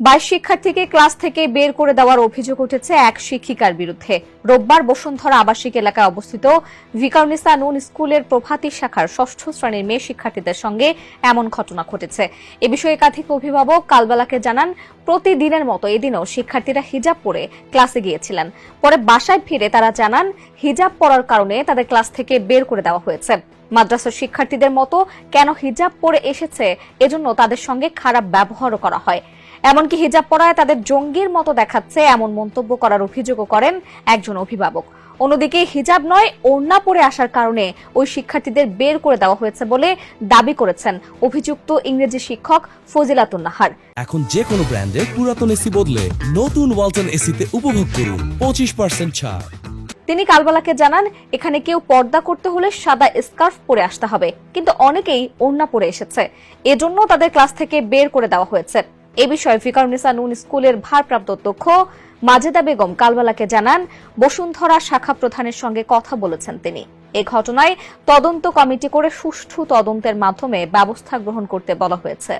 বাইশ শিক্ষার্থীকে ক্লাস থেকে বের করে দেওয়ার অভিযোগ উঠেছে এক শিক্ষিকার বিরুদ্ধে। রোববার বসুন্ধরা আবাসিক এলাকায় অবস্থিত ভিকারুনিসা নুন স্কুলের প্রভাতী শাখার ষষ্ঠ শ্রেণির মেয়ে শিক্ষার্থীদের সঙ্গে এমন ঘটনা ঘটেছে। এ বিষয়ে একাধিক অভিভাবক কালবেলাকে জানান, প্রতিদিনের মতো এদিনও শিক্ষার্থীরা হিজাব পরে ক্লাসে গিয়েছিলেন। পরে বাসায় ফিরে তারা জানান, হিজাব পরার কারণে তাদের ক্লাস থেকে বের করে দেওয়া হয়েছে। মাদ্রাসার শিক্ষার্থীদের মতো কেন হিজাব পরে এসেছে? এজন্য তাদের সঙ্গে খারাপ ব্যবহারও করা হয়। এমনকি হিজাব পরায় তাদের জঙ্গির মতো দেখাচ্ছে এমন মন্তব্য করার অভিযোগও করেন একজন অভিভাবক। অন্যদিকে হিজাব নয় ওড়না পরে আসার কারণে ওই শিক্ষার্থীদের বের করে দেওয়া হয়েছে বলে দাবি করেছেন অভিযুক্ত ইংরেজি শিক্ষক ফজিলাতুন নাহার। এখন যে কোনো ব্র্যান্ডের পুরাতন এসি বদলে নতুন ওয়ালটন এসিতে উপভোগ করুন পঁচিশ পার্সেন্ট ছাড়। তিনি কালবালাকে জানান এখানে কেউ পর্দা করতে হলে সাদা স্কার্ফ পরে আসতে হবে কিন্তু অনেকেই ওড়না পরে এসেছে। এজন্য তাদের ক্লাস থেকে বের করে দেওয়া হয়েছে। এ বিষয়ে ফিকারুনিসা নুন স্কুলের ভারপ্রাপ্ত অধ্যক্ষ মাজেদা বেগম কালবালাকে জানান, বসুন্ধরা শাখা প্রধানের সঙ্গে কথা বলেছেন তিনি। এ ঘটনায় তদন্ত কমিটি করে সুষ্ঠু তদন্তের মাধ্যমে ব্যবস্থা গ্রহণ করতে বলা হয়েছে।